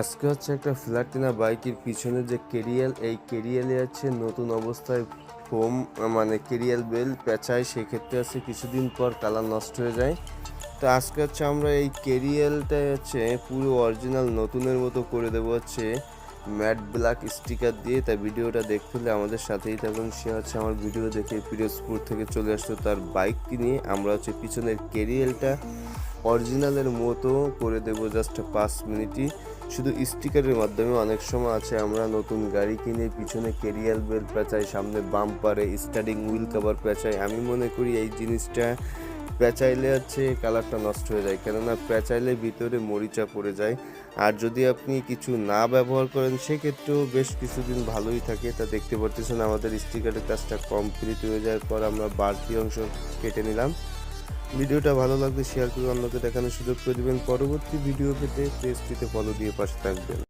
আজকে হচ্ছে একটা ফ্ল্যাটিনা বাইকের পিছনে যে কেরিয়াল এই কেরিয়ালে আছে নতুন অবস্থায় ফোম মানে কেরিয়াল বেল পেঁচায়, সেক্ষেত্রে আছে কিছুদিন পর কালার নষ্ট হয়ে যায়। তো আজকে হচ্ছে আমরা এই কেরিয়ালটা হচ্ছে পুরো অরিজিনাল নতুনের মতো করে দেবো হচ্ছে ম্যাট ব্ল্যাক স্টিকার দিয়ে। তাই ভিডিওটা দেখতে হলে আমাদের সাথেই থাকুন। সে হচ্ছে আমার ভিডিও দেখে পিরোজপুর থেকে চলে আসলো তার বাইক নিয়ে আমরা হচ্ছে পিছনের কেরিয়ালটা অরিজিনালের মতো করে দেব জাস্ট পাঁচ মিনিটই। শুধু স্টিকারের মাধ্যমে, অনেক সময় আছে আমরা নতুন গাড়ি কিনে পিছনে কেরিয়াল বেল পেঁচাই, সামনে বাম্পারে স্টার্টিং হুইল কভার পেঁচাই। আমি মনে করি এই জিনিসটা পেঁচাইলে হচ্ছে কালারটা নষ্ট হয়ে যায়, কেননা পেঁচাইলে ভিতরে মরিচা পড়ে যায়। আর যদি আপনি কিছু না ব্যবহার করেন, সেক্ষেত্রেও বেশ কিছুদিন ভালোই থাকে। তা দেখতে পারতেছেন আমাদের স্টিকারের কাজটা কমপ্লিট হয়ে যাওয়ার পর আমরা বাড়তি অংশ কেটে নিলাম। ভিডিওটা ভালো লাগলে শেয়ার করে অন্যকে দেখানোর সুযোগ করে দেবেন। পরবর্তী ভিডিও পেতে পেজটিতে ফলো দিয়ে পাশে থাকবেন।